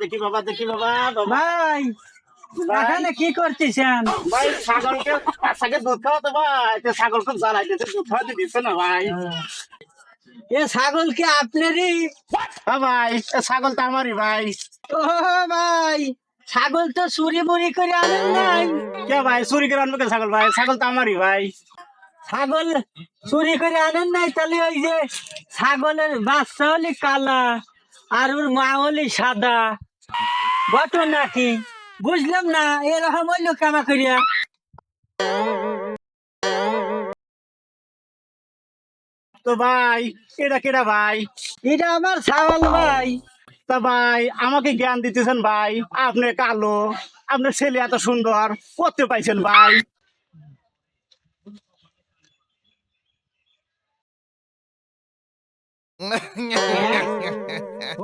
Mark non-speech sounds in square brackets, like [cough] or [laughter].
দেখি বাবা দেখি বাবা বাবা। ভাই এখানে কি করতেছেন? ভাই ছাগলকে বাচ্চাকে দুধ খাওয়াতে ভাই ছাগল খুব জ্বালাইতেছে দুধ খাওয়াতে দিচ্ছে না ভাই। এ ছাগল কি আপনারই? হ্যাঁ ভাই ছাগল তো আমারই ভাই। ও ভাই ছাগল তো চুরি মুড়ি করে আনেন নাই। কে ভাই চুরি করে আনব কে ছাগল ভাই? ছাগল তো আমারই ভাই। ছাগল চুরি করে আনেন নাই, তাহলে ওই যে ছাগলের বাচ্চা হলি কালা আর ওর মা হলি সাদা। বটো নাকি? বুঝলাম না, এরকম হইল কামা করিয়া? তো ভাই, এটা কেটা ভাই? এটা আমার ছাগল ভাই। তা ভাই, আমাকে জ্ঞান দিতেছেন ভাই, আপনি কালো, আপনার ছেলে এত সুন্দর করতে পাইছেন ভাই? [laughs] oh.